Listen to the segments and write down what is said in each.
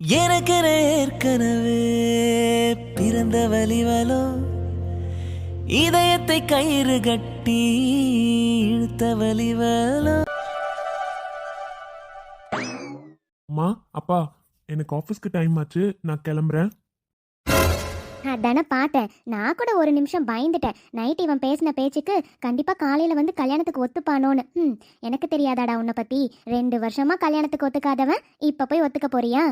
எனக்கென ஏற்கனவே பிறந்த வலிவலோ இதயத்தை கயிறு கட்டி இழுத்த வலிவலோ அம்மா அப்பா எனக்கு ஆஃபீஸ்க்கு டைம் ஆச்சு. நான் கிளம்புறேன். அதானே பார்த்தேன். நான் கூட ஒரு நிமிஷம் பயந்துட்டேன். நைட் இவன் பேசின பேச்சுக்கு கண்டிப்பாக காலையில் வந்து கல்யாணத்துக்கு ஒத்துப்பானோன்னு. ம் எனக்கு தெரியாதாடா உன்னை பற்றி ரெண்டு வருஷமா கல்யாணத்துக்கு ஒத்துக்காதவன் இப்போ போய் ஒத்துக்க போறியா?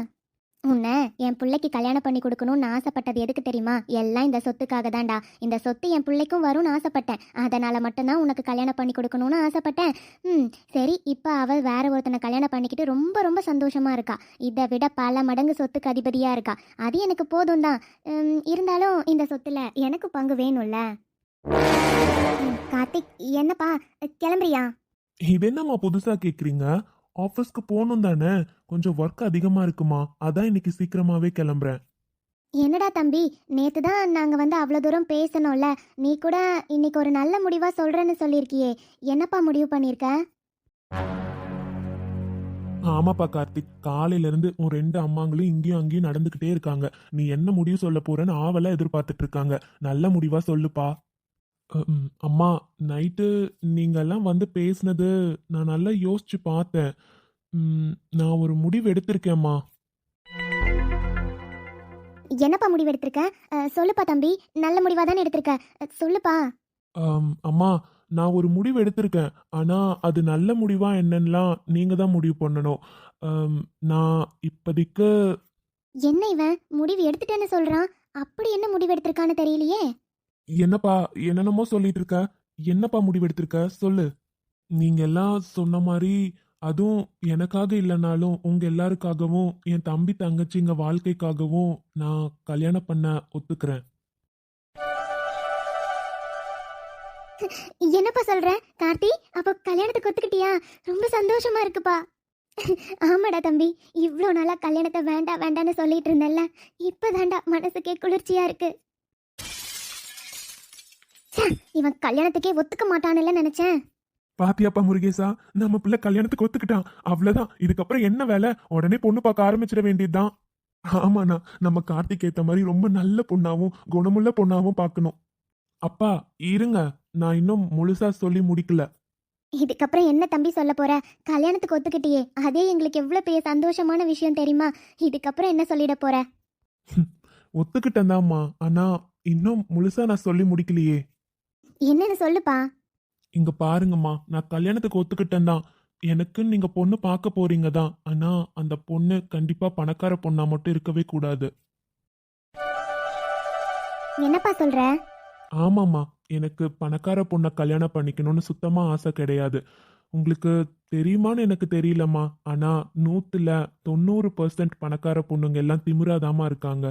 உன்னை என் பிள்ளைக்கு கல்யாணம் பண்ணி கொடுக்கணும்னு ஆசைப்பட்டது எதுக்கு தெரியுமா? எல்லாம் இந்த சொத்துக்காக தான்டா. இந்த சொத்து என் பிள்ளைக்கும் வரும்னு ஆசைப்பட்டேன். அதனால் மட்டும்தான் உனக்கு கல்யாணம் பண்ணி கொடுக்கணும்னு ஆசைப்பட்டேன். ம் சரி இப்போ அவள் வேற ஒருத்தனை கல்யாணம் பண்ணிக்கிட்டு ரொம்ப ரொம்ப சந்தோஷமா இருக்கா. இதை விட பல மடங்கு சொத்துக்கு அதிபதியாக இருக்கா. அது எனக்கு போதும் தான் இருந்தாலும் இந்த சொத்துல எனக்கு பங்கு வேணும்ல. கார்த்திக் என்னப்பா? கிளம்புறியா? இது என்னம்மா புதுசா கேக்குறீங்க? ஆஃபீஸ்க்கு போகணும் தானே? கொஞ்சம் ஒர்க் அதிகமா இருக்குமா? அதான் இன்னைக்கு சீக்கிரமாவே கிளம்புறேன். என்னடா தம்பி நேத்து தான் நாங்க வந்து அவ்வளோ தூரம் பேசணும்ல? நீ கூட இன்னைக்கு ஒரு நல்ல முடிவா சொல்றேன்னு சொல்லியிருக்கியே. என்னப்பா முடிவு பண்ணியிருக்க? ஆமாப்பா கார்த்திக். காலையில இருந்து உன் ரெண்டு அம்மாங்களும் இங்கேயும் அங்கேயும் நடந்துகிட்டே இருக்காங்க. நீ என்ன முடிவு சொல்ல போறேன்னு ஆவலா எதிர்பார்த்துட்டு இருக்காங்க. நல்ல முடிவா சொல்லுப்பா. அம்மா நைட்டு நீங்க எல்லாம் வந்து பேசுனது நான் நல்லா யோசிச்சு பார்த்தேன். உம், நான் ஒரு முடிவு எடுத்திருக்கேம்மா என்னப்பா முடிவு எடுத்திருக்க? அஹ், சொல்லுப்பா தம்பி நல்ல முடிவா தானே எடுத்திருக்க? அஹ், சொல்லுப்பா. ஆம், அம்மா நான் ஒரு முடிவு எடுத்திருக்கேன். ஆனா அது நல்ல முடிவா என்னன்னுலாம் நீங்க தான் முடிவு பண்ணணும். ஆம், நான் இப்போதைக்கு என்ன இவன்? முடிவு எடுத்துட்டேன்னு சொல்றான். அப்படி என்ன முடிவு எடுத்திருக்கான்னு தெரியலையே? என்னப்பா என்னென்னமோ சொல்லிட்டு இருக்க என்னப்பா முடிவெடுத்திருக்க? சொல்லு. நீங்க எல்லாம் சொன்ன மாதிரி அதுவும் எனக்காக இல்லைனாலும் உங்க எல்லாருக்காகவும் என் தம்பி தங்கச்சிங்க வாழ்க்கைக்காகவும் நான் கல்யாணம் பண்ண ஒத்துக்கிறேன். என்னப்பா சொல்ற? கார்த்தி அப்போ கல்யாணத்துக்கு ஒத்துக்கிட்டியா? ரொம்ப சந்தோஷமா இருக்குப்பா. ஆமாடா தம்பி இவ்வளோ நாளா கல்யாணத்தை வேண்டாம் வேண்டாம்னு சொல்லிட்டு இருந்தேன்ல. இப்போதாண்டா மனசுக்கே குளிர்ச்சியா இருக்கு. இவன் கல்யாணத்துக்கே ஒத்துக்க மாட்டான்ல நினைச்சேன். பாத்தியாப்பா முருகேசா நம்ம பிள்ளை கல்யாணத்துக்கு ஒத்துக்கிட்டான். அவ்வளவுதான். இதுக்கப்புறம் என்ன வேலை? உடனே பொண்ணு பார்க்க ஆரம்பிச்சிட வேண்டியதுதான். ஆமாண்ணா நம்ம கார்த்திக் ஏத்த மாதிரி ரொம்ப நல்ல பொண்ணாவும் குணமுள்ள பொண்ணாவும் பார்க்கணும். அப்பா இருங்க. நான் இன்னும் முழுசா சொல்லி முடிக்கல. இதுக்கப்புறம் என்ன தம்பி சொல்ல போற? கல்யாணத்துக்கு ஒத்துக்கிட்டியே. அதே எங்களுக்கு எவ்வளவு பெரிய சந்தோஷமான விஷயம் தெரியுமா? இதுக்கப்புறம் என்ன சொல்லிட போற? ஒத்துக்கிட்டேன்தாம்மா. ஆனா இன்னும் முழுசா நான் சொல்லி முடிக்கலையே. என்னன்னு சொல்லுப்பா? இங்க பாருங்கம்மா நான் கல்யாணத்துக்கு ஒத்துக்கிட்டேன் தான் எனக்குன்னு நீங்க பொண்ணு பார்க்க போறீங்க தான் ஆனா அந்த பொண்ணு கண்டிப்பா பணக்கார பொண்ணா மட்டும் இருக்கவே கூடாது. என்னப்பா சொல்ற? ஆமாம்மா எனக்கு பணக்கார பொண்ணை கல்யாணம் பண்ணிக்கணும்னு சுத்தமா ஆசை கிடையாது. உங்களுக்கு தெரியுமான்னு எனக்கு தெரியலம்மா. ஆனா நூத்துல தொண்ணூறு பர்சன்ட் பணக்கார பொண்ணுங்க எல்லாம் திமிராதாம்மா இருக்காங்க.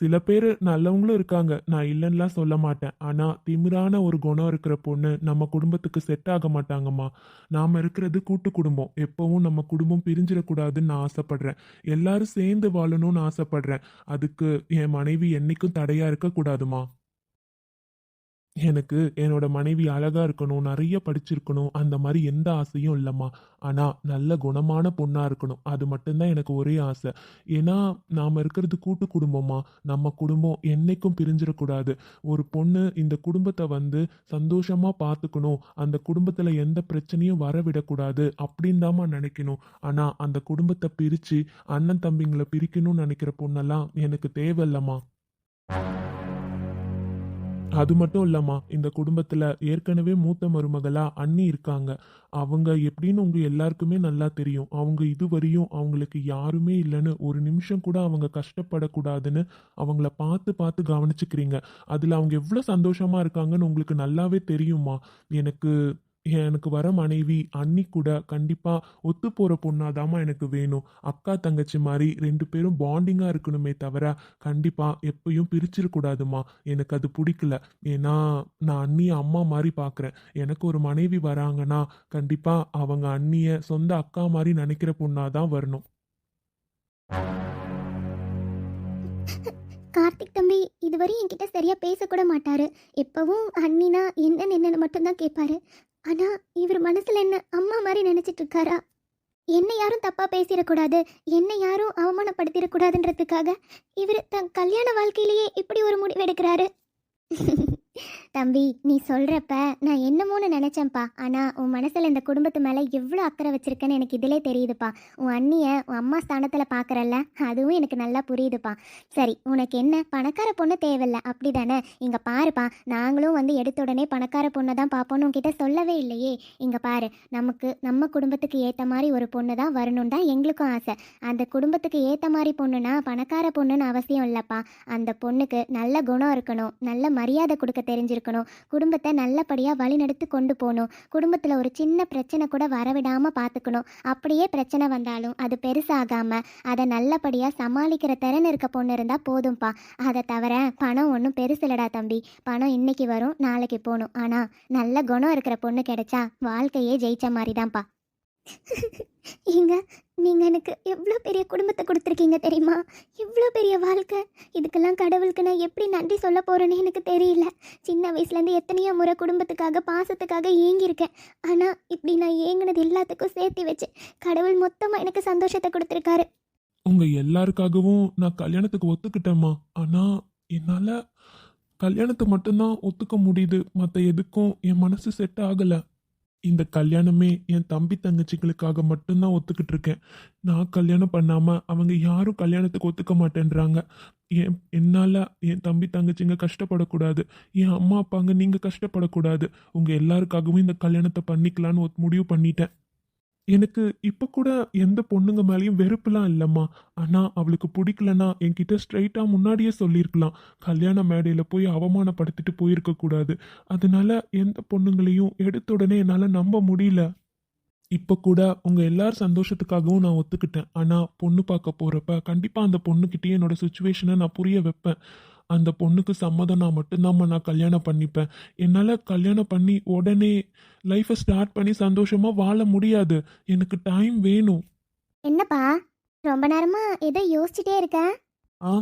சில பேர் நல்லவங்களும் இருக்காங்க. நான் இல்லைன்னுலாம் சொல்ல மாட்டேன். ஆனா திமிரான ஒரு குணம் இருக்கிற பொண்ணு நம்ம குடும்பத்துக்கு செட் ஆக மாட்டாங்கம்மா. நாம இருக்கிறது கூட்டு குடும்பம். எப்பவும் நம்ம குடும்பம் பிரிஞ்சிடக்கூடாதுன்னு நான் ஆசைப்படுறேன். எல்லாரும் சேர்ந்து வாழணும்னு ஆசைப்படுறேன். அதுக்கு என் மனைவி என்னைக்கும் தடையா இருக்கக்கூடாதுமா எனக்கு என்னோட மனைவி அழகா இருக்கணும் நிறைய படிச்சிருக்கணும் அந்த மாதிரி எந்த ஆசையும் இல்லைம்மா. ஆனா நல்ல குணமான பொண்ணா இருக்கணும். அது மட்டும்தான் எனக்கு ஒரே ஆசை. ஏன்னா நாம இருக்கிறது கூட்டு குடும்பமா நம்ம குடும்பம் என்னைக்கும் பிரிஞ்சிடக்கூடாது. ஒரு பொண்ணு இந்த குடும்பத்தை வந்து சந்தோஷமா பார்த்துக்கணும். அந்த குடும்பத்துல எந்த பிரச்சனையும் வர விடக்கூடாது அப்படின்னு தாம்மா நினைக்கணும். ஆனா அந்த குடும்பத்தை பிரிச்சு அண்ணன் தம்பிங்களை பிரிக்கணும்னு நினைக்கிற பொண்ணெல்லாம் எனக்கு தேவையில்லம்மா. அது மட்டும் இல்லம்மா இந்த குடும்பத்துல ஏற்கனவே மூத்த மருமகளா அண்ணி இருக்காங்க. அவங்க எப்படின்னு உங்க எல்லாருக்குமே நல்லா தெரியும். அவங்க இதுவரையும் அவங்களுக்கு யாருமே இல்லைன்னு ஒரு நிமிஷம் கூட அவங்க கஷ்டப்படக்கூடாதுன்னு அவங்கள பார்த்து பார்த்து கவனிச்சுக்கிறீங்க. அதுல அவங்க எவ்வளவு சந்தோஷமா இருக்காங்கன்னு உங்களுக்கு நல்லாவே தெரியுமா? எனக்கு எனக்கு வர மனைவி அண்ணி கூட கண்டிப்பாக ஒத்து போகிற பொண்ணாதாம்மா எனக்கு வேணும். அக்கா தங்கச்சி மாதிரி ரெண்டு பேரும் பாண்டிங்காக இருக்கணுமே தவிர கண்டிப்பாக எப்பயும் பிரிச்சிடக்கூடாதுமா எனக்கு அது பிடிக்கல. ஏன்னா நான் அண்ணியை அம்மா மாதிரி பார்க்குறேன் எனக்கு ஒரு மனைவி வராங்கன்னா கண்டிப்பாக அவங்க அண்ணியை சொந்த அக்கா மாதிரி நினைக்கிற பொண்ணாக தான் வரணும். கார்த்திக் தம்பி இதுவரை என்கிட்ட சரியா பேசக்கூட மாட்டாரு. எப்பவும் அண்ணினா என்னன்னு என்னன்னு மட்டும்தான் கேட்பாரு ஆனா இவர் மனசுல என்ன அம்மா மாதிரி நினைச்சிட்டு இருக்காரா? என்ன யாரும் தப்பா பேசிடக்கூடாது. என்ன யாரும் அவமானப்படுத்திடக்கூடாதுன்றதுக்காக இவர் தன் கல்யாண வாழ்க்கையிலேயே இப்படி ஒரு முடிவு எடுக்கிறாரு தம்பி நீ சொல்றப்ப நான் என்னமோன்னு நினைச்சேன்ப்பா. ஆனா உன் மனசுல இந்த குடும்பத்து மேல எவ்வளோ அக்கறை வச்சிருக்கேன்னு எனக்கு இதிலே தெரியுதுப்பா. உன் அண்ணிய உன் அம்மா ஸ்தானத்துல பாக்குறல்ல அதுவும் எனக்கு நல்லா புரியுதுப்பா. சரி உனக்கு என்ன? பணக்கார பொண்ணு தேவையில்ல. அப்படிதானே? இங்க பாருப்பா நாங்களும் வந்து எடுத்த உடனே பணக்கார பொண்ணை தான் பார்ப்போன்னு உன்கிட்ட சொல்லவே இல்லையே. இங்க பாரு நமக்கு நம்ம குடும்பத்துக்கு ஏத்த மாதிரி ஒரு பொண்ணு தான் வரணும் தான் எங்களுக்கும் ஆசை. அந்த குடும்பத்துக்கு ஏத்த மாதிரி பொண்ணுனா பணக்கார பொண்ணுன்னு அவசியம் இல்லப்பா. அந்த பொண்ணுக்கு நல்ல குணம் இருக்கணும் நல்ல மரியாதை கொடுக்க தெரிஞ்சிருக்கணும். குடும்பத்தை நல்லபடியாக வழிநடத்து கொண்டு போகணும். குடும்பத்தில் ஒரு சின்ன பிரச்சனை கூட வரவிடாமல் பார்த்துக்கணும் அப்படியே பிரச்சனை வந்தாலும் அது பெருசாகாமல் அதை நல்லபடியாக சமாளிக்கிற திறன் இருக்க பொண்ணு இருந்தால் போதும்ப்பா அதை தவிர பணம் ஒன்றும் பெருசில்லடா தம்பி. பணம் இன்னைக்கு வரும் நாளைக்கு போகணும். ஆனால் நல்ல குணம் இருக்கிற பொண்ணு கிடைச்சா வாழ்க்கையே ஜெயிச்ச மாதிரி தான்ப்பா ஏங்க நீங்கள் எனக்கு எவ்வளோ பெரிய குடும்பத்தை கொடுத்துருக்கீங்க தெரியுமா? இவ்வளோ பெரிய வாழ்க்கை? இதுக்கெல்லாம் கடவுளுக்கு நான் எப்படி நன்றி சொல்ல போகிறேன்னு எனக்கு தெரியல. சின்ன வயசுலேருந்து எத்தனையோ முறை குடும்பத்துக்காக பாசத்துக்காக ஏங்கியிருக்கேன். ஆனால் இப்படி நான் ஏங்கினது எல்லாத்துக்கும் சேர்த்து வச்சு கடவுள் மொத்தமாக எனக்கு சந்தோஷத்தை கொடுத்துருக்காரு. உங்க எல்லாருக்காகவும் நான் கல்யாணத்துக்கு ஒத்துக்கிட்டேம்மா. ஆனால் என்னால் கல்யாணத்தை மட்டும்தான் ஒத்துக்க முடியுது. மற்ற எதுக்கும் என் மனசு செட் ஆகலை. இந்த கல்யாணமே என் தம்பி தங்கச்சிகளுக்காக மட்டும்தான் ஒத்துக்கிட்டு இருக்கேன். நான் கல்யாணம் பண்ணாமல் அவங்க யாரும் கல்யாணத்துக்கு ஒத்துக்க மாட்டேன்றாங்க. என் என்னால் என் தம்பி தங்கச்சிங்க கஷ்டப்படக்கூடாது. என் அம்மா அப்பாங்க நீங்கள் கஷ்டப்படக்கூடாது. உங்கள் எல்லாருக்காகவும் இந்த கல்யாணத்தை பண்ணிக்கலான்னு முடிவு பண்ணிட்டேன். எனக்கு இப்ப கூட எந்த பொண்ணுங்க மேலேயும் வெறுப்புலாம் இல்லைம்மா. ஆனா அவளுக்கு பிடிக்கலனா என்கிட்ட ஸ்ட்ரைட்டா முன்னாடியே சொல்லியிருக்கலாம் கல்யாண மேடையில போய் அவமானப்படுத்திட்டு போயிருக்க கூடாது. அதனால எந்த பொண்ணுங்களையும் எடுத்த உடனே என்னால நம்ப முடியல. இப்ப கூட உங்க எல்லார் சந்தோஷத்துக்காகவும் நான் ஒத்துக்கிட்டேன். ஆனா பொண்ணு பார்க்க போறப்ப கண்டிப்பா அந்த பொண்ணுகிட்டயே என்னோட சுச்சுவேஷனை நான் புரிய வைப்பேன். அந்த பொண்ணுக்கு சம்மதம்னா மட்டும்தாம்மா நான் கல்யாணம் பண்ணிப்பேன். என்னால் கல்யாணம் பண்ணி உடனே லைஃப்பை ஸ்டார்ட் பண்ணி சந்தோஷமா வாழ முடியாது. எனக்கு டைம் வேணும். என்னப்பா? ரொம்ப நேரமா ஏதோ யோசிச்சுட்டே இருக்க? ஆ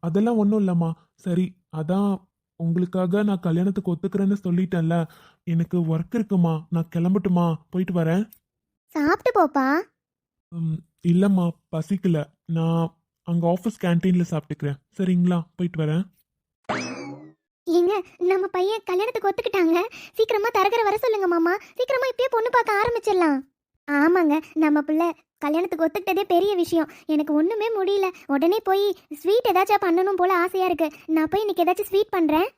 அதெல்லாம் ஒன்றும் இல்லைம்மா. சரி அதான் உங்களுக்காக நான் கல்யாணத்துக்கு ஒத்துக்கிறேன்னு சொல்லிட்டேன்ல. எனக்கு ஒர்க் இருக்குமா? நான் கிளம்பட்டுமா? போயிட்டு வரேன். சாப்பிட்டு போப்பா. இல்லைம்மா பசிக்கல. நான் அங்கே ஆஃபீஸ் கேன்டீனில் சாப்பிட்டுக்கிறேன். சரிங்களா போயிட்டு வரேன். ஏங்க நம்ம பையன் கல்யாணத்துக்கு ஒத்துக்கிட்டாங்க. சீக்கிரமா தரகர வர சொல்லுங்க மாமா. சீக்கிரமா இப்பயே பொண்ணு பார்க்க ஆரம்பிச்சிடலாம். ஆமாங்க நம்ம பிள்ளை கல்யாணத்துக்கு ஒத்துக்கிட்டதே பெரிய விஷயம். எனக்கு ஒண்ணுமே முடியல. உடனே போய் ஸ்வீட் ஏதாச்சும் பண்ணணும் போல ஆசையா இருக்கு. நான் போய் இன்னைக்கு ஏதாச்சும் ஸ்வீட் பண்றேன்.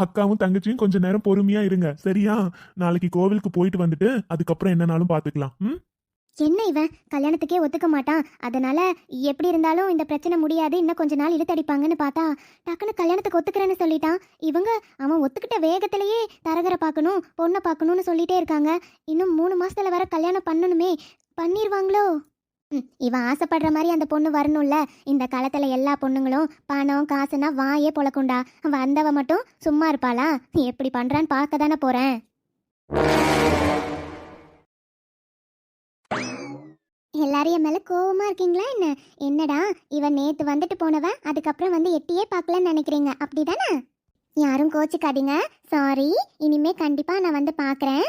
அக்காவும் தங்கச்சியும் கொஞ்ச நேரம் பொறுமையா இருங்க. சரியா? நாளைக்கு கோவிலுக்கு போயிட்டு வந்துட்டு அதுக்கப்புறம் என்னனாலும் பார்த்துக்கலாம் ம்? என்ன இவன் கல்யாணத்துக்கே ஒத்துக்க மாட்டான் அதனால எப்படி இருந்தாலும் இந்த பிரச்சனை முடியாது. இன்னும் கொஞ்ச நாள் இழுத்தடிப்பாங்கன்னு பார்த்தா டக்குன்னு கல்யாணத்துக்கு ஒத்துக்கிறேன்னு சொல்லிட்டான். இவங்க அவன் ஒத்துக்கிட்ட வேகத்திலேயே தரகரை பார்க்கணும் பொண்ணை பார்க்கணும்னு சொல்லிட்டே இருக்காங்க. இன்னும் மூணு மாசத்துல வர கல்யாணம் பண்ணணுமே. பண்ணிடுவாங்களோ இவன் ஆசைப்படுற மாதிரி அந்த பொண்ணு வரணும்ல. இந்த காலத்துல எல்லா பொண்ணுங்களும் பணம் காசுனா வாயே பொழக்குண்டா வந்தவ மட்டும் சும்மா இருப்பாளா? எப்படி பண்றான்னு பார்க்க தானே போறேன். எல்லாரும் என் மேல கோவமா இருக்கீங்களா என்ன? என்னடா இவன் நேத்து வந்துட்டு போனவ அதுக்கப்புறம் வந்து எட்டியே பார்க்கலன்னு நினைக்கிறீங்க. அப்படிதானே? யாரும் கோச்சுக்காதீங்க. சாரி இனிமே கண்டிப்பா நான் வந்து பார்க்கறேன்.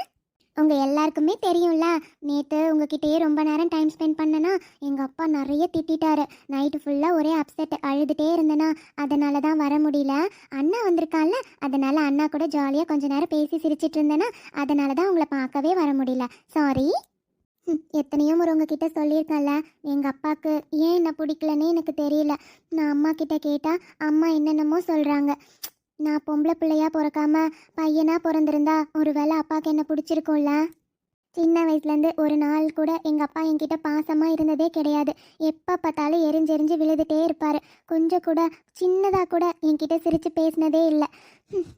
உங்கள் எல்லாருக்குமே தெரியும்ல. நேற்று உங்ககிட்டயே ரொம்ப நேரம் டைம் ஸ்பெண்ட் பண்ணனா எங்கள் அப்பா நிறைய திட்டாரு நைட்டு ஃபுல்லாக ஒரே அப்செட் அழுதுகிட்டே இருந்தனா அதனால தான் வர முடியல. அண்ணா வந்திருக்கான்ல அதனால அண்ணா கூட ஜாலியாக கொஞ்ச நேரம் பேசி சிரிச்சிட்டு இருந்தேனா அதனால தான் உங்களை பார்க்கவே வர முடியல. சாரி எத்தனையோ முறை உங்ககிட்ட சொல்லியிருக்கேன்ல எங்கள் அப்பாவுக்கு ஏன் என்ன பிடிக்கலன்னே எனக்கு தெரியல. நான் அம்மா கிட்ட கேட்டால் அம்மா என்னென்னமோ சொல்கிறாங்க நான் பொம்பளை பிள்ளையா பிறக்காம பையனா பிறந்திருந்தா ஒருவேளை அப்பாவுக்கு என்ன பிடிச்சிருக்கும்ல? சின்ன வயசுலேருந்து ஒரு நாள் கூட எங்கள் அப்பா என்கிட்ட பாசமாக இருந்ததே கிடையாது. எப்போ பார்த்தாலும் எரிஞ்செரிஞ்சு விழுதுட்டே இருப்பார். கொஞ்சம் கூட சின்னதாக கூட என்கிட்ட சிரித்து பேசினதே இல்லை.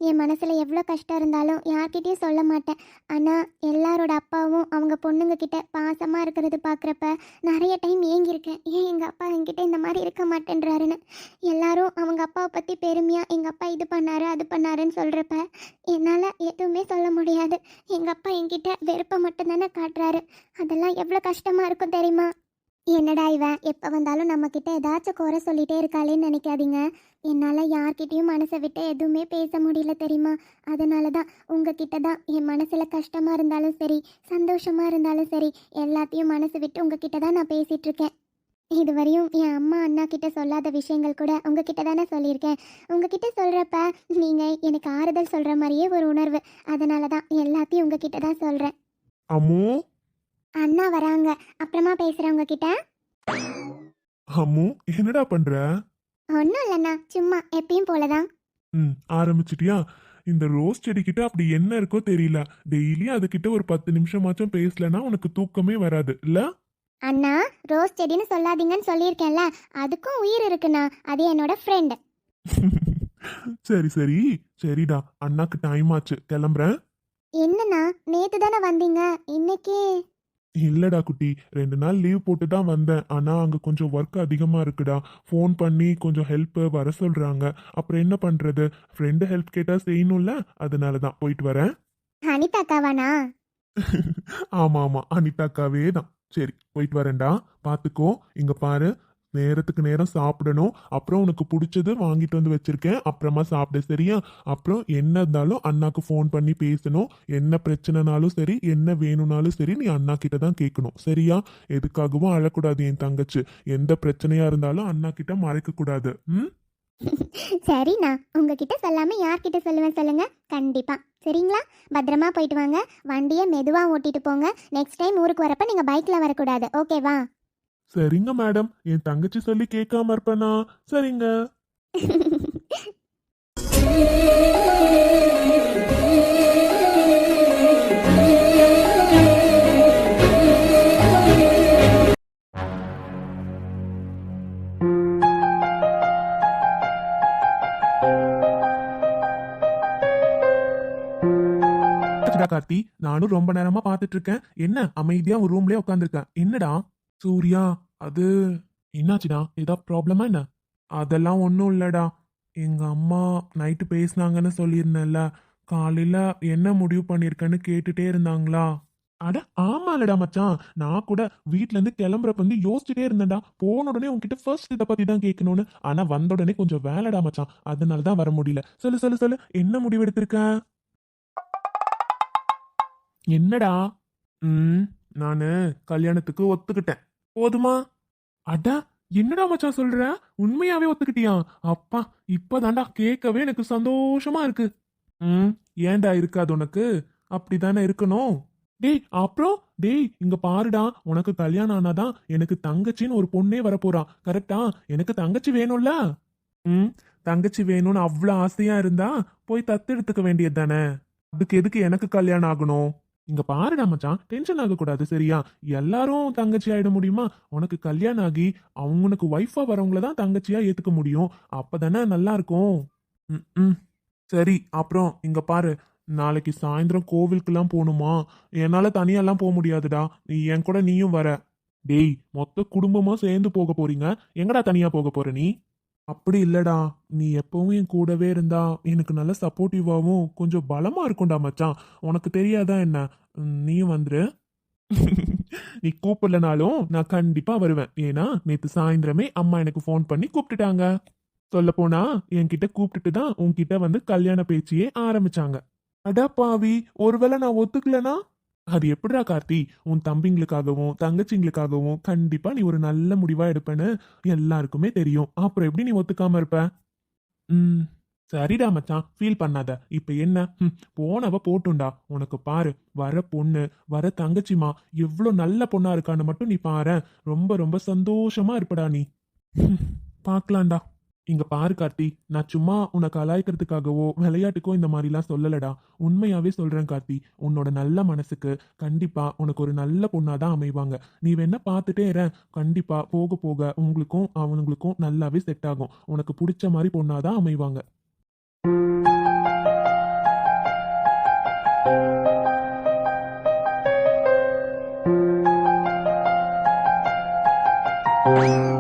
என் மனசில் எவ்வளோ கஷ்டம் இருந்தாலும் யார்கிட்டயும் சொல்ல மாட்டேன். ஆனால் எல்லாரோட அப்பாவும் அவங்க பொண்ணுங்க கிட்ட பாசமாக இருக்கிறது பார்க்குறப்ப நிறைய டைம் ஏங்கியிருக்கேன். ஏன் எங்கள் அப்பா என்கிட்ட இந்த மாதிரி இருக்க மாட்டேன்றாருன்னு? எல்லாரும் அவங்க அப்பாவை பற்றி பெருமையாக எங்கள் அப்பா இது பண்ணாரு அது பண்ணாருன்னு சொல்கிறப்ப என்னால் எதுவுமே சொல்ல முடியாது. எங்கள் அப்பா என்கிட்ட வெறுப்பை மட்டும்தானே காட்டுறாரு. அதெல்லாம் எவ்வளோ கஷ்டமாக இருக்கும் தெரியுமா? என்னடா இவன் எப்போ வந்தாலும் நம்மக்கிட்ட ஏதாச்சும் குறை சொல்லிட்டே இருக்காளேன்னு நினைக்காதீங்க. என்னால் யார்கிட்டயும் மனசை விட்டு எதுவுமே பேச முடியல தெரியுமா? அதனால தான் உங்ககிட்ட தான் என் மனசில் கஷ்டமாக இருந்தாலும் சரி சந்தோஷமாக இருந்தாலும் சரி எல்லாத்தையும் மனசு விட்டு உங்ககிட்ட தான் நான் பேசிகிட்ருக்கேன் இதுவரையும் என் அம்மா அண்ணா கிட்ட சொல்லாத விஷயங்கள் கூட உங்ககிட்ட தானே சொல்லியிருக்கேன். உங்ககிட்ட சொல்கிறப்ப நீங்கள் எனக்கு ஆறுதல் சொல்கிற மாதிரியே ஒரு உணர்வு. அதனால தான் எல்லாத்தையும் உங்ககிட்ட தான் சொல்கிறேன் அம்மு? அண்ணா வராங்க. அப்புறமா பேசுகிறேன் உங்ககிட்ட. அம்மு என்னடா பண்ற? ஒன்றும் இல்லைண்ணா சும்மா எப்பயும் போல தான் ம் ஆரம்பிச்சிட்டியா? இந்த ரோஸ் செடிக்கிட்ட அப்படி என்ன இருக்கோ தெரியல. டெய்லி அதுகிட்ட ஒரு பத்து நிமிஷமாச்சும் பேசலனா உனக்கு தூக்கமே வராது இல்ல? அண்ணா ரோஸ் செடின்னு சொல்லாதீங்கன்னு சொல்லியிருக்கேன்ல அதுக்கும் உயிர் இருக்குண்ணா. அது என்னோட ஃப்ரெண்டு சரி சரி. சரிடா அண்ணாக்கு டைம் ஆச்சு. கிளம்புறேன். என்னண்ணா நேற்று தானே வந்தீங்க. இன்னைக்கு இல்லடா குட்டி ரெண்டு நாள் லீவ் போட்டு தான் வந்தேன். ஆனா அங்க கொஞ்சம் ஒர்க் அதிகமா இருக்குடா. ஃபோன் பண்ணி கொஞ்சம் ஹெல்ப் வர சொல்றாங்க. அப்புறம் என்ன பண்றது? ஃப்ரெண்டு ஹெல்ப் கேட்டா செய்யணும்ல? அதனால தான். போயிட்டு வரேன். அனிதா அக்காவாண்ணா ஆமா ஆமா. அனிதாக்காவே தான். சரி போயிட்டு வரேன்டா. பாத்துக்கோ. இங்க பாரு. நேரத்துக்கு நேரம் சாப்பிடணும். அப்புறம் உனக்கு பிடிச்சது வாங்கிட்டு வந்து வச்சிருக்கேன். அப்புறமா சாப்பிட சரியா? அப்புறம் என்ன இருந்தாலும் அண்ணாக்கு ஃபோன் பண்ணி பேசணும். என்ன பிரச்சனைனாலும் சரி என்ன வேணும்னாலும் சரி நீ அண்ணா கிட்ட தான் கேட்கணும். சரியா? எதுக்காகவும் அழக்கூடாது என் தங்கச்சி. எந்த பிரச்சனையா இருந்தாலும் அண்ணா கிட்ட மறைக்க கூடாது ம்? சரிண்ணா. உங்ககிட்ட சொல்லாம யார்கிட்ட சொல்லுவேன் சொல்லுங்க. கண்டிப்பா. சரிங்களா? பத்திரமா போயிட்டு வாங்க. வண்டியை மெதுவா ஓட்டிட்டு போங்க. நெக்ஸ்ட் டைம் ஊருக்கு வரப்ப நீங்க பைக்ல வரக்கூடாது. ஓகேவா சரிங்க மேடம். என் தங்கச்சி சொல்லி கேட்காம இருப்பேனா? சரிங்க. கார்த்தி. நானும் ரொம்ப நேரமா பாத்துட்டு இருக்கேன். என்ன அமைதியா ஒரு ரூம்லயே உட்காந்துருக்கேன் என்னடா? சூர்யா? அது என்னாச்சுடா? ஏதா ப்ராப்ளமா என்ன? அதெல்லாம் ஒன்றும் இல்லைடா. எங்கள் அம்மா நைட்டு பேசுனாங்கன்னு சொல்லியிருந்தேன்ல. காலையில் என்ன முடிவு பண்ணியிருக்கேன்னு கேட்டுட்டே இருந்தாங்களா? அட ஆமாலடா மச்சான். நான் கூட வீட்ல இருந்து கிளம்புறப்ப வந்து யோசிச்சுட்டே இருந்தேன்டா. போன உடனே உங்ககிட்ட ஃபர்ஸ்ட் இதை பத்தி தான் கேட்கணும்னு. ஆனா வந்த உடனே கொஞ்சம் வேலைடா மச்சான். அதனால தான் வர முடியல. சொல்லு சொல்லு சொல்லு. என்ன முடிவு எடுத்திருக்க? என்னடா? ம் நான் கல்யாணத்துக்கு ஒத்துக்கிட்டேன். போதுமா? அட என்னடா மச்சான் சொல்ற? உண்மையாவே ஒத்துக்கிட்டியா? அப்பா இப்பதான்டா கேட்கவே எனக்கு சந்தோஷமா இருக்கு. ம் ஏன்டா இருக்காது உனக்கு? அப்படிதானே இருக்கணும். டேய் அப்புறம்? டேய் இங்க பாருடா உனக்கு கல்யாணம் ஆனாதான் எனக்கு தங்கச்சின்னு ஒரு பொண்ணே வரப்போறா. கரெக்டா? எனக்கு தங்கச்சி வேணும்ல? ம் தங்கச்சி வேணும்னு அவ்வளோ ஆசையா இருந்தா போய் தத்து எடுத்துக்க வேண்டியது தானே? அதுக்கு எதுக்கு எனக்கு கல்யாணம் ஆகணும்? இங்க பாருடா மச்சான் டென்ஷன் ஆகக்கூடாது சரியா? எல்லாரும் தங்கச்சி ஆயிட முடியுமா? உனக்கு கல்யாணம் ஆகி அவங்களுக்கு ஒய்ஃபா வரவங்கள தான் தங்கச்சியா ஏத்துக்க முடியும். அப்பதானே நல்லா இருக்கும். ம், ம். சரி அப்புறம் இங்க பாரு நாளைக்கு சாயந்தரம் கோவிலுக்கெல்லாம் போகணுமா? என்னால தனியாலாம் போக முடியாதுடா. நீ என் கூட நீயும் வர. டேய் மொத்த குடும்பமும் சேர்ந்து போக போறீங்க? எங்கடா தனியா போக போற நீ? அப்படி இல்லடா. நீ எப்பவும் என் கூடவே இருந்தா. எனக்கு நல்ல சப்போர்ட்டிவாகவும் கொஞ்சம் பலமா இருக்கும்டா மச்சான். உனக்கு தெரியாதா என்ன? நீயும் வந்துரு. நீ கூப்பிடலனாலும் நான் கண்டிப்பா வருவேன். ஏன்னா நேத்து சாயந்தரமே அம்மா எனக்கு ஃபோன் பண்ணி கூப்பிட்டுட்டாங்க. சொல்ல போனா என்கிட்ட கூப்பிட்டுட்டு தான் உன்கிட்ட வந்து கல்யாண பேச்சியே ஆரம்பிச்சாங்க. அடா பாவி. ஒருவேளை நான் ஒத்துக்கலனா? அது எப்படிடா கார்த்தி? உன் தம்பிங்களுக்காகவும் தங்கச்சிங்களுக்காகவும் கண்டிப்பா நீ ஒரு நல்ல முடிவா எடுப்பேன்னு எல்லாருக்குமே தெரியும். அப்புறம் எப்படி நீ ஒத்துக்காம இருப்ப? ம் சரிடா மச்சான். ஃபீல் பண்ணாத. இப்ப என்ன? போனவ போட்டுண்டா. உனக்கு பாரு வர பொண்ணு வர தங்கச்சிமா எவ்வளோ நல்ல பொண்ணா இருக்கான்னு மட்டும் நீ பாரு ரொம்ப ரொம்ப சந்தோஷமா இருப்படா நீ. பார்க்கலாம்டா இங்க பாரு கார்த்தி நான் சும்மா உன்னை கலாய்க்கிறதுக்காகவோ விளையாட்டுக்கோ இந்த மாதிரிலாம் சொல்லலடா. உண்மையாவே சொல்றேன் கார்த்தி உன்னோட நல்ல மனசுக்கு கண்டிப்பா உனக்கு ஒரு நல்ல பொண்ணாதான் அமைவாங்க. நீ வேணா பார்த்துட்டே இற கண்டிப்பா போக போக உங்களுக்கும் அவனுங்களுக்கும் நல்லாவே செட் ஆகும். உனக்கு பிடிச்ச மாதிரி பொண்ணாதான் அமைவாங்க. ம்,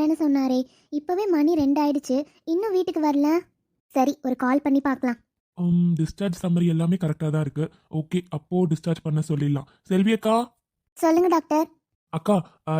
வரேன்னு சொன்னாரே. இப்பவே மணி ரெண்டு ஆயிடுச்சு இன்னும் வீட்டுக்கு வரல? சரி ஒரு கால் பண்ணி பார்க்கலாம். டிஸ்சார்ஜ் சம்மரி எல்லாமே கரெக்டாக தான் இருக்கு. ஓகே அப்போ டிஸ்சார்ஜ் பண்ண சொல்லிடலாம். செல்வி அக்கா? சொல்லுங்க டாக்டர் அக்கா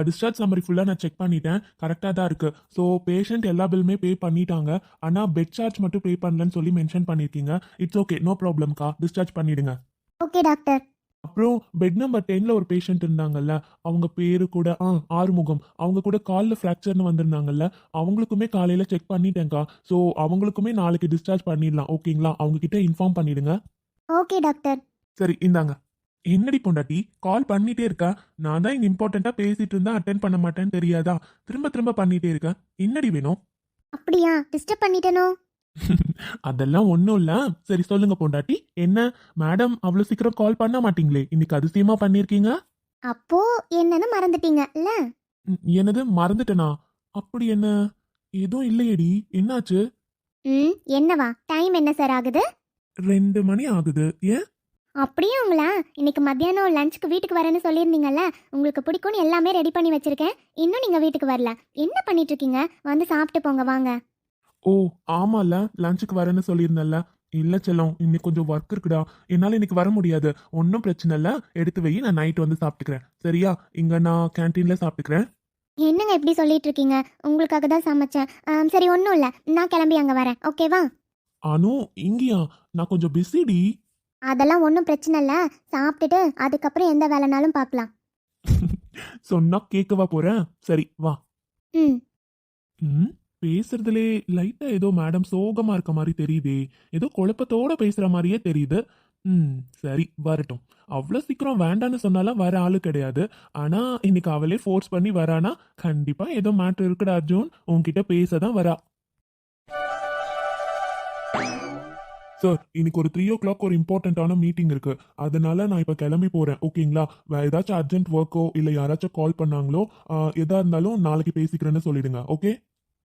டிஸ்சார்ஜ் சம்மரி ஃபுல்லாக நான் செக் பண்ணிட்டேன். கரெக்டாக தான் இருக்கு. ஸோ பேஷண்ட் எல்லா பில்லுமே பே பண்ணிட்டாங்க. ஆனால் பெட் சார்ஜ் மட்டும் பே பண்ணலன்னு சொல்லி மென்ஷன் பண்ணியிருக்கீங்க இட்ஸ் ஓகே நோ ப்ராப்ளம்க்கா டிஸ்சார்ஜ் பண்ணிடுங்க. ஓகே டாக்டர் அப்புறம் பெட் நம்பர் டென்ல ஒரு பேஷண்ட் இருந்தாங்கல்ல அவங்க பேரு கூட ஆ ஆறுமுகம். அவங்க கூட காலில் ஃப்ராக்சர்னு வந்திருந்தாங்கல்ல அவங்களுக்குமே காலையில செக் பண்ணிட்டேன்க்கா. ஸோ அவங்களுக்குமே நாளைக்கு டிஸ்சார்ஜ் பண்ணிடலாம். ஓகேங்களா அவங்க கிட்ட இன்ஃபார்ம் பண்ணிடுங்க. ஓகே டாக்டர் சரி இந்தாங்க. என்னடி பொண்டாட்டி? கால் பண்ணிட்டே இருக்கா? நான் தான் இங்க இம்பார்ட்டண்டா பேசிட்டு இருந்தா அட்டென்ட் பண்ண மாட்டேன்னு தெரியாதா? திரும்ப திரும்ப பண்ணிட்டே இருக்கேன் என்னடி வேணும்? அப்படியா? டிஸ்டர்ப் பண்ணிட்டேனோ? அதெல்லாம் ஒன்றும் இல்ல. சரி சொல்லுங்க பொண்டாட்டி. என்ன மேடம் அவ்வளோ சீக்கிரம் கால் பண்ண மாட்டீங்களே? இன்னைக்கு அதிசயமா பண்ணியிருக்கீங்க அப்போ என்னன்னு மறந்துட்டீங்க இல்ல? என்னது? மறந்துட்டேனா? அப்படி என்ன? எதுவும் இல்லையேடி. என்னாச்சு? ம் என்னவா? டைம் என்ன சார் ஆகுது? ரெண்டு மணி ஆகுது. ஏன்? அப்படியே உங்களா? இன்னைக்கு மத்தியானம் லஞ்சுக்கு வீட்டுக்கு வரேன்னு சொல்லியிருந்தீங்கல்ல? உங்களுக்கு பிடிக்கும்னு எல்லாமே ரெடி பண்ணி வச்சிருக்கேன். இன்னும் நீங்க வீட்டுக்கு வரல. என்ன பண்ணிட்டு இருக்கீங்க? வந்து சாப்பிட்டு போங்க வாங்க. ஓ ஆமால. லஞ்சுக்கு வரேன்னு சொல்லியிருந்தேன்ல இல்ல செல்லம் இன்னைக்கு கொஞ்சம் ஒர்க் இருக்குடா. என்னால இன்னைக்கு வர முடியாது. ஒன்றும் பிரச்சனை இல்ல. எடுத்து வை நான் நைட் வந்து சாப்பிட்டுக்கிறேன். சரியா? இங்க நான் கேன்டீன்ல சாப்பிட்டுக்கிறேன். என்னங்க இப்படி சொல்லிட்டு இருக்கீங்க? உங்களுக்காக தான் சமைச்சேன். சரி ஒன்றும் இல்லை. நான் கிளம்பி அங்கே வரேன். ஓகேவா அனு இங்கயா? நான் கொஞ்சம் பிஸிடி அதெல்லாம் ஒன்றும் பிரச்சனை இல்லை. சாப்பிட்டுட்டு அதுக்கப்புறம் எந்த வேலைனாலும் பார்க்கலாம். சொன்னா கேட்கவா போறேன்? சரி வா. ம். ம்? பேசுறதுலே லைட்டா ஏதோ மேடம் சோகமா இருக்க மாதிரி தெரியுதே. ஏதோ குழப்பத்தோட பேசுற மாதிரியே தெரியுது. ம் சரி வரட்டும். அவ்வளோ சீக்கிரம் வேண்டான்னு சொன்னாலும் வர ஆளு கிடையாது. ஆனா இன்னைக்கு அவளே ஃபோர்ஸ் பண்ணி வரானா? கண்டிப்பா ஏதோ மேட்ரு இருக்குடா அர்ஜுன். உன்கிட்ட பேச தான் வரா. சார் இன்னைக்கு ஒரு த்ரீ ஓ கிளாக் ஒரு இம்பார்ட்டண்ட்டான மீட்டிங் இருக்கு. அதனால நான் இப்போ கிளம்பி போறேன். ஓகேங்களா? வேற ஏதாச்சும் அர்ஜென்ட் ஒர்க்கோ இல்லை யாராச்சும் கால் பண்ணாங்களோ எதா இருந்தாலும் நாளைக்கு பேசிக்கிறேன்னு சொல்லிடுங்க. Okay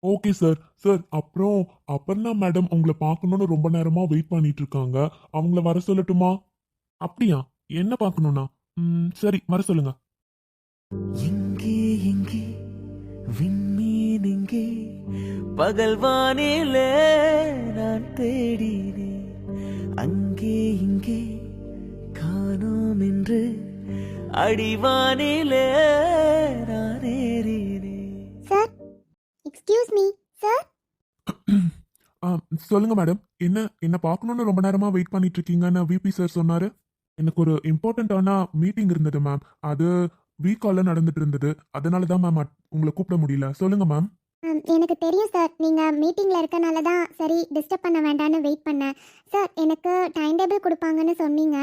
okay sir. சார் அப்புறம் அப்பர்ணா மேடம் உங்களை பார்க்கணும்னு ரொம்ப நேரமா வெயிட் பண்ணிட்டு இருக்காங்க அவங்கள வர சொல்லட்டுமா? அப்படியா? என்ன பார்க்கணும்னா? சரி வர சொல்லுங்க. எங்கே எங்கே விண்மீன் எங்கே பகல் வானிலே நான் தேடினேன். அங்கே இங்கே காணோம் என்று அடிவானிலே எக்ஸ்கியூஸ் மீ சார் சொல்லுங்க மேடம். என்ன என்ன பார்க்கணும்னு ரொம்ப நேரமா வெயிட் பண்ணிட்டு இருக்கீங்கன்னு விபி சார் சொன்னாரு. எனக்கு ஒரு இம்பார்ட்டண்ட்டான மீட்டிங் இருந்தது மேம் அது வீக் கால்ல நடந்துட்டு இருந்தது. அதனால தான் மேம் உங்களை கூப்பிட முடியல. சொல்லுங்க மேம் எனக்கு தெரியும் சார் நீங்கள் மீட்டிங்கில் இருக்கனால தான் சரி டிஸ்டர்ப் பண்ண வேண்டாம்னு வெயிட் பண்ணேன். சார் எனக்கு டைம் டேபிள் கொடுப்பாங்கன்னு சொன்னீங்க.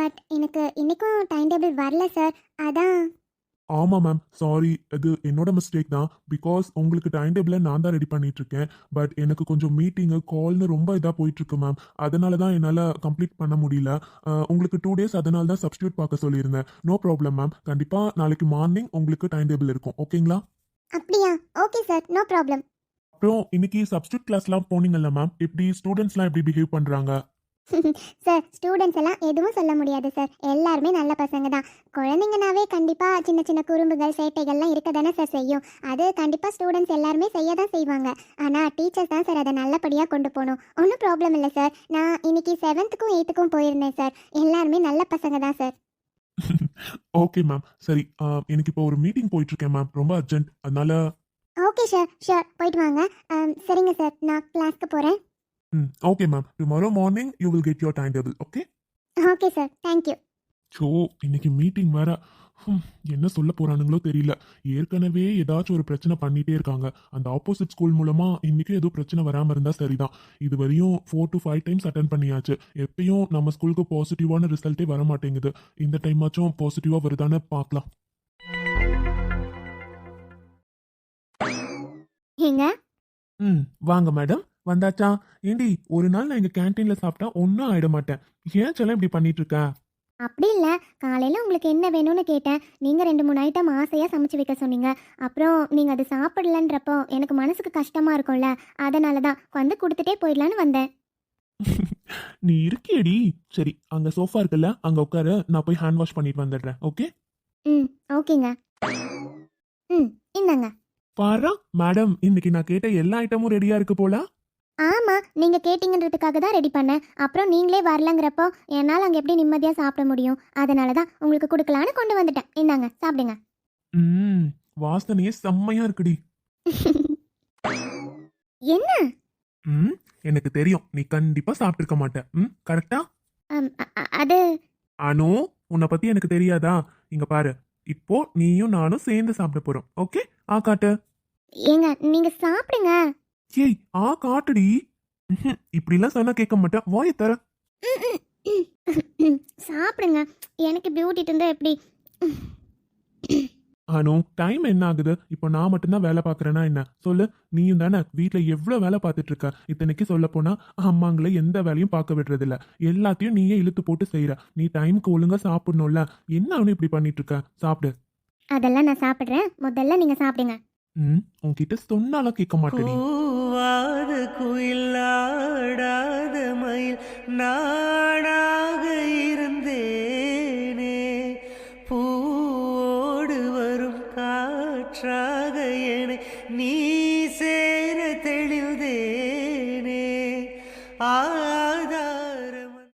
பட் எனக்கு இன்றைக்கும் டைம் டேபிள் வரல சார் அதான் ஆமா மேம் சாரி இது என்னோட மிஸ்டேக் தான். பிகாஸ் உங்களுக்கு டைம் டேபிள நான் தான் ரெடி பண்ணிட்டு இருக்கேன் பட் எனக்கு கொஞ்சம் மீட்டிங்கு கால்னு ரொம்ப இதாக போயிட்டு இருக்கு மேம் அதனால தான் என்னால் கம்ப்ளீட் பண்ண முடியல. உங்களுக்கு டூ டேஸ் அதனால தான் சப்ஸ்டியூட் பார்க்க சொல்லியிருந்தேன். நோ ப்ராப்ளம் மேம் கண்டிப்பாக நாளைக்கு மார்னிங் உங்களுக்கு டைம் டேபிள் இருக்கும் ஓகேங்களா அப்படியா? ஓகே சார் நோ ப்ராப்ளம் அப்புறம் இன்னைக்கு சப்ஸ்டியூட் கிளாஸ்லாம் போனீங்கல்ல மேம் எப்படி ஸ்டூடெண்ட்ஸ்லாம் எப்படி பிஹேவ் பண்ணுறாங்க சார் ஸ்டூடெண்ட்ஸ் எல்லாம் எதுவும் சொல்ல முடியாது சார் எல்லாருமே நல்ல பசங்க தான். குழந்தைங்கனாவே கண்டிப்பாக சின்ன சின்ன குறும்புகள் சேட்டைகள்லாம் இருக்க தானே சார் செய்யும். அது கண்டிப்பாக ஸ்டூடெண்ட்ஸ் எல்லாருமே செய்ய தான் செய்வாங்க. ஆனால் டீச்சர்ஸ் தான் சார் அதை நல்லபடியாக கொண்டு போகணும். ஒன்றும் ப்ராப்ளம் இல்லை சார் நான் இன்னைக்கு செவன்த்துக்கும் எயித்துக்கும் போயிருந்தேன் சார் எல்லாருமே நல்ல பசங்க தான் சார் ஓகே மேம் சரி எனக்கு இப்போ ஒரு மீட்டிங் போயிட்டு இருக்கேன் மேம் ரொம்ப அர்ஜென்ட் அதனால ஓகே சார் ஷூர் போயிட்டு வாங்க. சரிங்க சார் நான் கிளாஸ்க்கு போகிறேன் ம் okay ma'am tomorrow morning you will get your time table okay okay sir thank you so இன்னைக்கு மீட்டிங் வேற. ஹம், என்ன சொல்ல போறானுங்களோ தெரியல. ஏற்கனவே ஏதாச்சும் ஒரு பிரச்சனை பண்ணிட்டே இருக்காங்க. அந்த ஆப்போசிட் ஸ்கூல் மூலமா இன்னைக்கும் ஏதோ பிரச்சனை வராம இருந்தா சரிதான். இது வரையும் four to five times attend பண்ணியாச்சு. எப்பயும் நம்ம ஸ்கூலுக்கு பாசிட்டிவான ரிசல்ட்டே வர மாட்டேங்குது. இந்த டைமாச்சும் பாசிட்டிவா வருதான்னு பார்க்கலாம். ம் வாங்க மேடம் வந்தாச்சா? ஏண்டி ஒரு நாள் நான் எங்க கேன்டீன்ல சாப்பிட்டா ஒன்றும் ஆயிட மாட்டேன். ஏன் செல்லம் இப்படி பண்ணிட்டு இருக்க அப்படி இல்லை. காலையில் உங்களுக்கு என்ன வேணும்னு கேட்டேன். நீங்கள் ரெண்டு மூணு ஐட்டம் ஆசையாக சமைச்சு வைக்க சொன்னீங்க. அப்புறம் நீங்கள் அது சாப்பிடலன்றப்போ எனக்கு மனசுக்கு கஷ்டமாக இருக்கும்ல. அதனால தான் வந்து கொடுத்துட்டே போயிடலான்னு வந்தேன். நீ இருக்கியடி. சரி அங்க சோஃபா இருக்குல்ல அங்க உட்காரு. நான் போய் ஹேண்ட் வாஷ் பண்ணிட்டு வந்துடுறேன் ஓகே ம் ஓகேங்க. ம் இந்தாங்க. பாரா மேடம் இன்னைக்கு நான் கேட்ட எல்லா ஐட்டமும் ரெடியா இருக்கு போல. ஆமா நீங்க கேட்டீங்கன்றதுக்காக தான் ரெடி பண்ணேன். அப்புறம் நீங்களே வரலங்கிறப்போ என்னால் அங்கே எப்படி நிம்மதியாக சாப்பிட முடியும்? அதனால தான் உங்களுக்கு கொடுக்கலான்னு கொண்டு வந்துட்டேன். இந்தாங்க சாப்பிடுங்க. ம் வாசனையே செம்மையா இருக்குடி. என்ன? ம் எனக்கு தெரியும். நீ கண்டிப்பா சாப்பிட்டிருக்க மாட்ட. ம் கரெக்டா அம், அ- அ- அது? அனு உன்னை பத்தி எனக்கு தெரியாதா? இங்க பாரு. இப்போ நீயும் நானும் சேர்ந்து சாப்பிட போறோம். ஓகே? ஆ காட்டு. ஏங்க நீங்க சாப்பிடுங்க. ஏய் ஆ காட்டுடி. இப்படிலாம் சொன்னா கேட்க மாட்டேன். வாயை தர. சாப்பிடுங்க. எனக்கு பியூட்டி இருந்தா எப்படி? அனு டைம் என்ன ஆகுது? இப்போ நான் மட்டும்தான் வேலை பார்க்கறேன்னா என்ன? சொல்லு நீயும் தானே வீட்டில் எவ்வளோ வேலை பார்த்துட்டு இருக்க? இத்தனைக்கு சொல்ல போனா அம்மாங்களை எந்த வேலையும் பார்க்க விடுறது இல்ல எல்லாத்தையும் நீயே இழுத்து போட்டு செய்யற நீ டைமுக்கு ஒழுங்கா சாப்பிடணும்ல. என்ன அவனு இப்படி பண்ணிட்டு இருக்க? சாப்பிடு. அதெல்லாம் நான் சாப்பிட்றேன். முதல்ல நீங்க சாப்பிடுங்க. ம் உன்கிட்ட சொன்னாலும் கேட்க மாட்டேன் கூவாத குயிலாடாத மயில் நாடாக இருந்தேனே. பூவோடு வரும் காற்றா